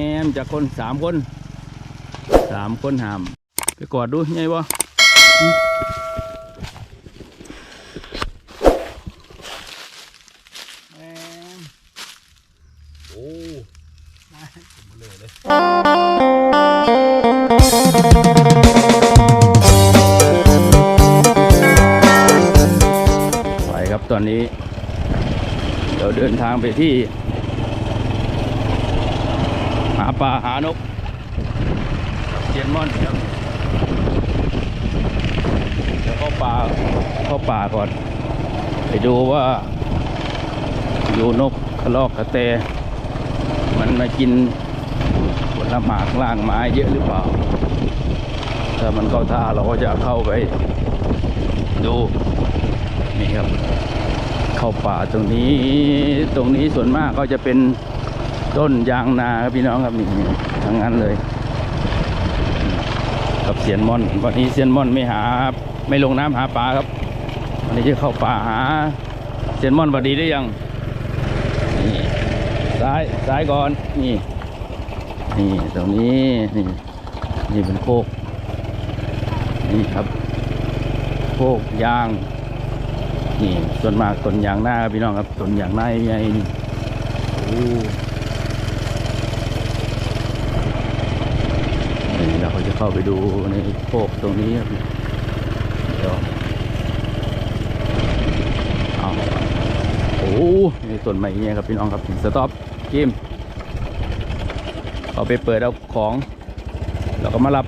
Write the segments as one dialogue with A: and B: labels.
A: แอมจากคนสามคนสามคนหาม ไปกอดดูไงวะแอมโอ้มาเลยเลยไปครับตอนนี้ เดี๋ยวเดินทางไปที่ หาปลาหานกเจียนม่อนครับเดี๋ยวเข้าป่าเข้าป่าก่อน ไปดูว่า อยู่นกกระลอกกระแต มันมากินผลหมากล่างไม้เยอะหรือเปล่า ถ้ามันเข้าท่าเราก็จะเข้าไป ดูนี่ครับ เข้าป่าตรงนี้ตรงนี้ส่วนมากก็จะเป็น ต้นยางนาครับพี่น้องครับนี่ทั้งนั้นเลย กับเซียนม่อนวันนี้เซียนม่อนไม่หา ไม่ลงน้ำหาปลาครับวันนี้จะเข้าป่าหาเซียนม่อนวัดดีได้ยังนี่ซ้ายซ้ายก่อนนี่นี่ตรงนี้นี่นี่เป็นโคกนี่ครับโคกยางนี่ส่วนมากต้นยางนาครับพี่น้องครับต้นยางนาใหญ่นี่โอ้ นี่ เราก็จะเข้าไปดูในโคกตรงนี้ครับเดี๋ยวเอาโอ้นี่ต้นไม้เนี่ยครับพี่น้องครับสต็อปกิมเอาไปเปิดเอาของแล้วก็มารับ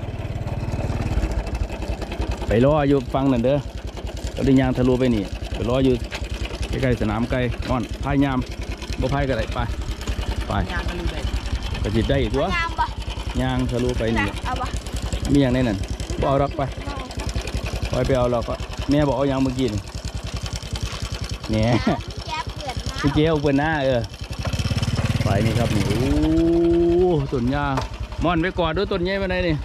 A: ไปรออยู่ฟังนั่นเด้อก็ได้ยางทะลุไปนี่ไปรออยู่ใกล้ๆสนามไก่ม่อนพายยามบ่พายก็ได้ไปไป
B: ยางกันเลย
A: ก็จิได้อีกตัว
C: งามปะ
A: ยางทะลุไปนี่
C: เอาปะ
A: มีอย่างในนั้นบ่เอารักไปปล่อยไปเอาเราก็แม่บอกเอาอย่างเมื่อกี้นี่เนี่ย
C: แก๊บเกิดนะ
A: พี่เจ้าเปิดหน้าเออไปนี่ครับนี่โอ้ต้นหญ้าม่อนไปกอดด้วยต้นใหญ่มาไหนนี่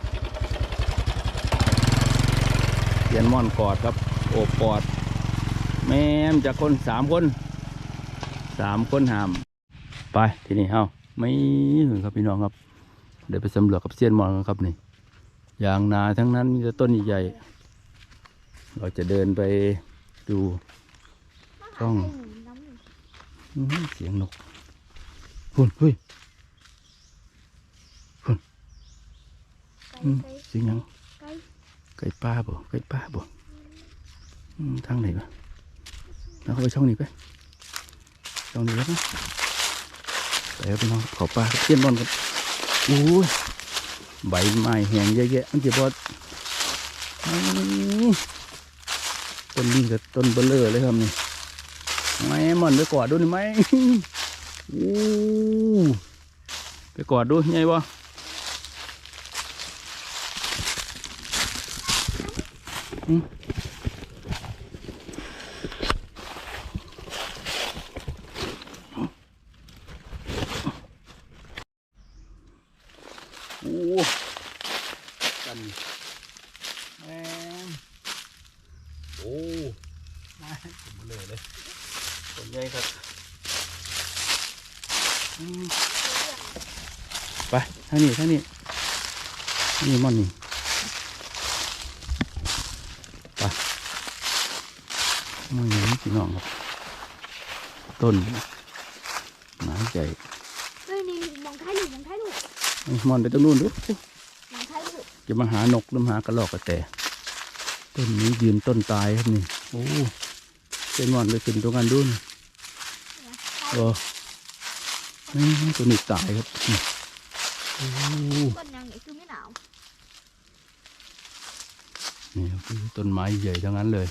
A: เขียนม่อนกอดครับโอบกอด แม่มจากคนสามคนสามคนหาม ไปที่นี่เฮาไม่ถึงครับพี่น้องครับ เดี๋ยวไปสำรวจกับเซียนมอนกันครับนี่ ยางนาทั้งนั้นมีแต่ต้นใหญ่ๆเราจะเดินไปดูช่องอื้อหือเสียงนกพุ่นเฮ้ยอืมเสียงหยังไก่ป้าบ่ไก่ป้าบ่อืมทางไหนวะเราเข้าไปช่องนี้ไปช่องนี้แล้วนะไปครับพี่น้องขอปลาครับเซียนบอลครับโอ้ย ใบไม้แห้งเยอะแยะมันจะบดต้นนี้กับต้นเบลเลอร์เลยครับนี่ไม่มันไปกอดดูนี่ไหมโอ้ไปกอดดูไงวะอืม โอ้กันแม่งโอ้มาผมเลอเลยต้นใหญ่ครับไปท่านี้ท่านี้นี่มันนี่ไปมันอย่างนี้พี่น้องครับ ต้นไม้ให
C: มอ
A: นไปตรงนู้นดู
C: มองท้ายลูก
A: จะมาหานกหรือมาหากระรอกกระแตต้นนี้ยืนต้นตายครับนี่โอ้เป็นมอนไปขึ้นตรงกันดูนะโอ้นี่ตัวนี้ตายครับนี่โอ้
C: ต้นยังนี่คือไม่หนาว
A: นี่คือต้นไม้ใหญ่ทั้งนั้นเลย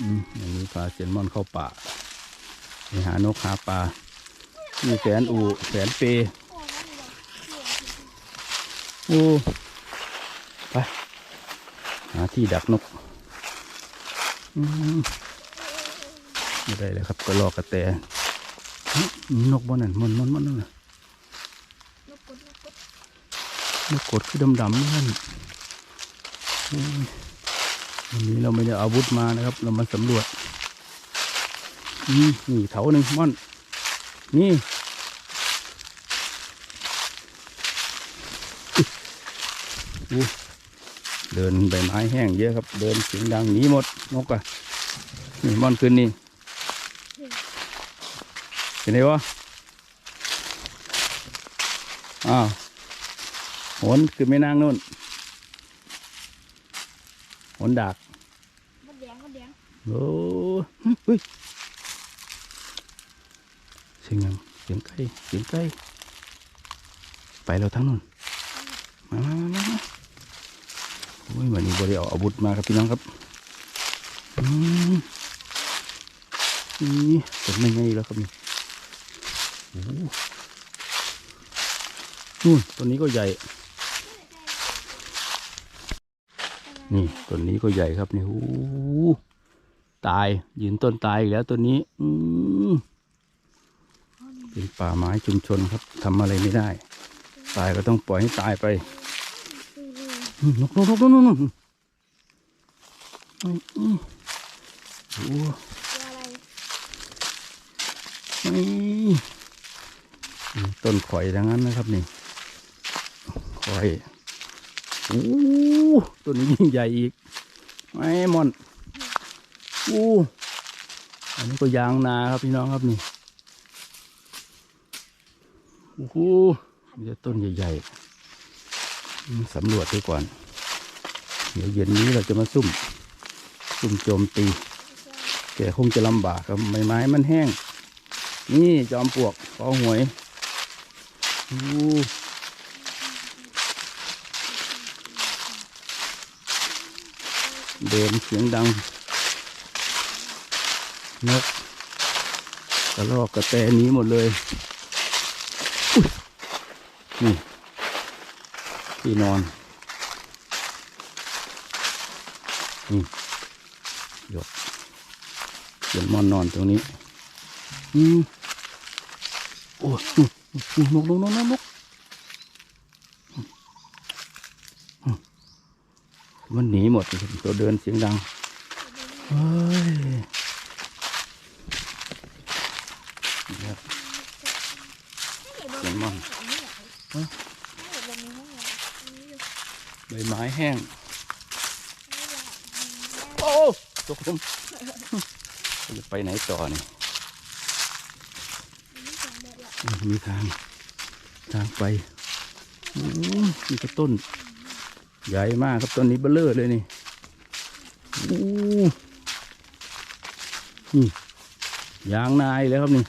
A: อืมอย่างนี้ปลาเซียนมอนเข้าป่าไปหานกหาปลา มีแสนอูแสนเป
C: อ้นั่นเลย
A: โอ้ไป หาที่ดักนกไม่ได้เลยครับก็รอกกระแตหึนกบ่นั่นมันมันมันนั่นน่ะ
C: นกกดนกด
A: นกกดคือดำๆนั่นวันนี้เราไม่ได้อาวุธมานะครับ เรามาสำรวจอืมนี่เถาหนึ่งม่อน นี่เดินใบไม้แห้งเยอะครับ เดินเสียงดังหนีหมดนกอะนี่มอนขึ้นนี่เห็นไหมวะอ้าวหนคือไม่นั่งนู่นหนดัก
C: มันแดงมันแดง
A: โอ้ย เสียงยังเสียงไก่เสียงไก่ไปแล้วทั้งนู้นมามามามามาโอ้ยวันนี้บริเอาอาวุธมาครับพี่น้องครับอืมนี่เป็นไม่ไงแล้วครับนี่ต้นู่นตัวนี้ก็ใหญ่ นี่ต้นนี้ก็ใหญ่ครับนี่โอ้ตายยืนต้นตายอีกแล้วต้นนี้ อืม เป็นป่าไม้ชุมชนครับทำอะไรไม่ได้ ตายก็ต้องปล่อยให้ตายไปนกนกนกนกนกนกอืมอืมโอ้โห
C: ตัวอะไร
A: นี่อืมต้นข่อยทั้งนั้นนะครับนี่ข่อยโอ้ต้นนี้ยิ่งใหญ่อีกไอ้มอนโอ้อันนี้ก็ยางนาครับพี่น้องครับนี่ โอ้โหมีแต่ต้นใหญ่ๆสำรวจดูก่อน เดี๋ยวเย็นนี้เราจะมาซุ่ม ซุ่มโจมตี แกคงจะลำบากครับใบไม้มันแห้ง นี่จอมปลวกขอหวยโอ้เดินเสียงดังนกกระรอกกระแตหนี้หมดเลย นี่ที่นอนนี่หยกเขียนมอนนอนตรงนี้ อืมโอ้ยนกนกนกนกนกนกอืมมันหนีหมดเลยตัวเดินเสียงดัง เฮ้ยนี่ครับ เขียนมั่ง ฮะ ใบไม้แห้ง โอ้ตกลงจะไปไหนต่อนี่อืมมีทาง ทางไปโอ้ยนี่ก็ต้น ใหญ่มากครับต้นนี้เบลเลอร์เลยนี่โอ้นี่ยางนายแล้วครับนี่